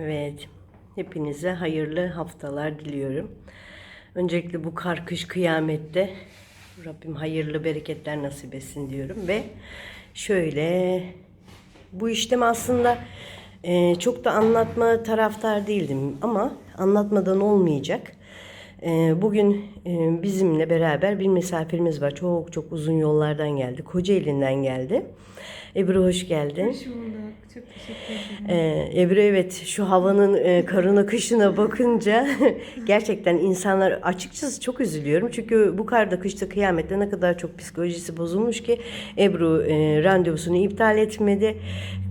Evet. Hepinize hayırlı haftalar diliyorum. Öncelikle bu kar kış kıyamette Rabbim hayırlı bereketler nasip etsin diyorum ve şöyle bu işlem aslında e, çok da anlatma taraftar değildim ama anlatmadan olmayacak. E, bugün e, bizimle beraber bir misafirimiz var. Çok çok uzun yollardan geldi. Kocaeli'nden geldi. Ebru hoş geldin. Hoş bulduk. Çok teşekkür ederim. Ee, Ebru evet şu havanın e, karına kışına bakınca gerçekten insanlar açıkçası çok üzülüyorum. Çünkü bu karda kışta kıyamette ne kadar çok psikolojisi bozulmuş ki Ebru e, randevusunu iptal etmedi.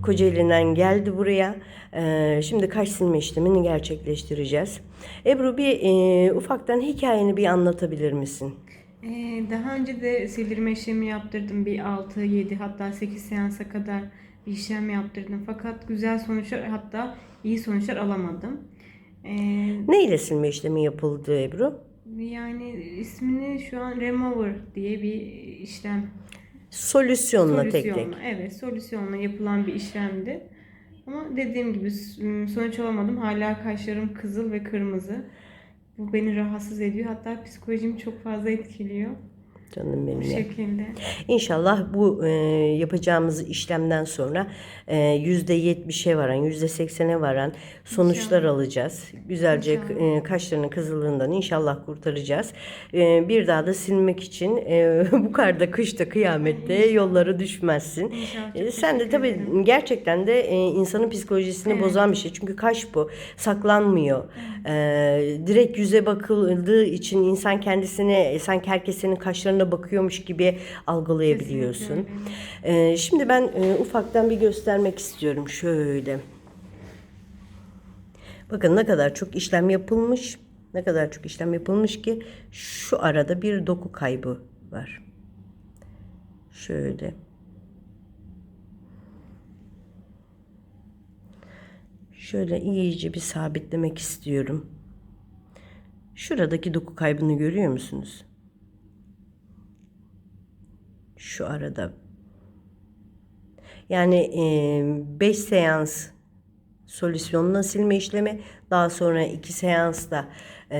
Kocaeli'nden geldi buraya. Ee, şimdi kaş silme işlemini gerçekleştireceğiz. Ebru bir e, ufaktan hikayeni bir anlatabilir misin? Ee, daha önce de sildirme işlemi yaptırdım. Bir 6, 7 hatta 8 seansa kadar bir işlem yaptırdım. Fakat güzel sonuçlar hatta iyi sonuçlar alamadım. Ee, Ne ile silme işlemi yapıldı Ebru? yani ismini şu an Remover diye bir işlem. Solüsyonla tek tek. Solüsyonla, evet solüsyonla yapılan bir işlemdi. Ama dediğim gibi sonuç alamadım. Hala kaşlarım kızıl ve kırmızı. Bu beni rahatsız ediyor. Hatta psikolojimi çok fazla etkiliyor. Canım benim Bu şekilde. İnşallah bu e, yapacağımız işlemden sonra e, yüzde yetmişe varan, yüzde seksene varan sonuçlar İnşallah. alacağız. Güzelce İnşallah. e, kaşlarının kızılığından inşallah kurtaracağız. E, bir daha da silmek için e, bu karda, kışta, kıyamette yollara düşmezsin. İnşallah. E, Sen de tabii ederim. gerçekten de e, insanın psikolojisini Evet. bozan bir şey. Çünkü kaş bu. Saklanmıyor. E, direkt yüze bakıldığı için insan kendisine sanki herkes senin kaşlarına bakıyormuş gibi algılayabiliyorsun. Kesinlikle E, şimdi ben e, ufaktan bir göstermek istiyorum. Şöyle. Bakın ne kadar çok işlem yapılmış. Ne kadar çok işlem yapılmış ki şu arada bir doku kaybı var. Şöyle. Şöyle iyice bir sabitlemek istiyorum. Şuradaki doku kaybını görüyor musunuz? Şu arada. Yani 5 seans solüsyonla silme işlemi daha sonra 2 seansta e,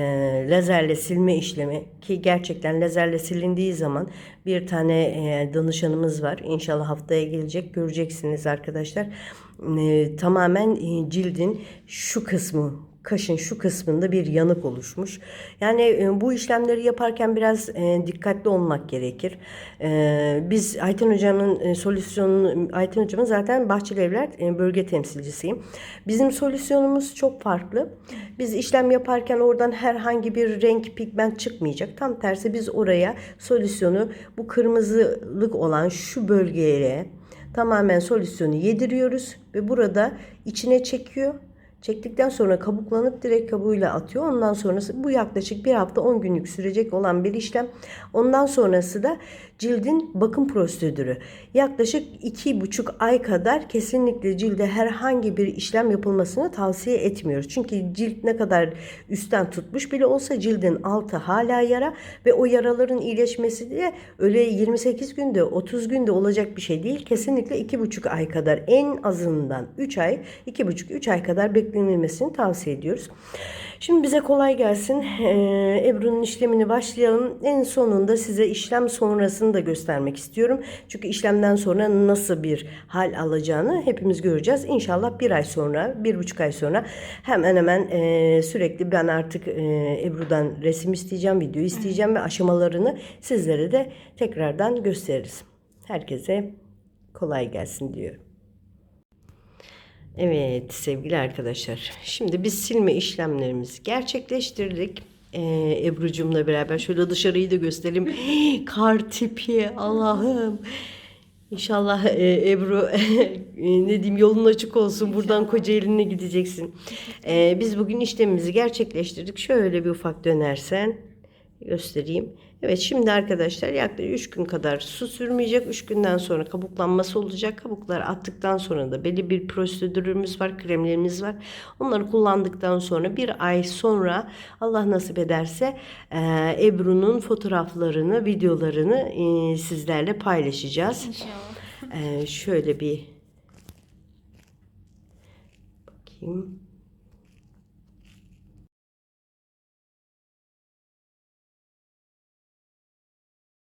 lazerle silme işlemi ki gerçekten lazerle silindiği zaman bir tane e, danışanımız var. İnşallah haftaya gelecek göreceksiniz arkadaşlar. E, tamamen e, cildin şu kısmı kaşın şu kısmında bir yanık oluşmuş. Yani e, bu işlemleri yaparken biraz e, dikkatli olmak gerekir. E, biz Ayten Hocam'ın solüsyonunu, Ayten Hocam'ın zaten Bahçeli Evler bölge temsilcisiyim. Bizim solüsyonumuz çok farklı. Biz işlem yaparken oradan herhangi bir renk, pigment çıkmayacak. Tam tersi biz oraya solüsyonu bu kırmızılık olan şu bölgeye tamamen solüsyonu yediriyoruz ve burada içine çekiyor. Çektikten sonra kabuklanıp direkt kabuğuyla atıyor. Ondan sonrası bu yaklaşık bir hafta 10 günlük sürecek olan bir işlem. Ondan sonrası da cildin bakım prosedürü. Yaklaşık iki buçuk ay kadar kesinlikle cilde herhangi bir işlem yapılmasını tavsiye etmiyoruz. Çünkü cilt ne kadar üstten tutmuş bile olsa cildin altı hala yara ve o yaraların iyileşmesi de öyle 28 günde 30 günde olacak bir şey değil. Kesinlikle iki buçuk ay kadar en azından 3 ay iki buçuk 3 ay kadar beklenilmesini tavsiye ediyoruz. Şimdi bize kolay gelsin. Ee, Ebru'nun işlemini başlayalım. En sonunda size işlem sonrasını da göstermek istiyorum. Çünkü işlemden sonra nasıl bir hal alacağını hepimiz göreceğiz. İnşallah bir ay sonra, bir buçuk ay sonra hemen hemen e, sürekli ben artık e, Ebru'dan resim isteyeceğim, video isteyeceğim ve aşamalarını sizlere de tekrardan gösteririz. Herkese kolay gelsin diyorum. Evet sevgili arkadaşlar. Şimdi biz silme işlemlerimizi gerçekleştirdik. Ee, Ebru'cumla beraber şöyle dışarıyı da gösterelim. Kar tipi Allah'ım. İnşallah e, Ebru e, ne diyeyim yolun açık olsun. Buradan Kocaeli'ne gideceksin. Ee, biz bugün işlemimizi gerçekleştirdik. Şöyle bir ufak dönersen göstereyim. Evet şimdi arkadaşlar yaklaşık 3 gün kadar su sürmeyecek. 3 günden sonra kabuklanması olacak. Kabuklar attıktan sonra da belli bir prosedürümüz var, kremlerimiz var. Onları kullandıktan sonra bir ay sonra Allah nasip ederse e, Ebru'nun fotoğraflarını, videolarını e, sizlerle paylaşacağız. İnşallah. E, şöyle bir bakayım.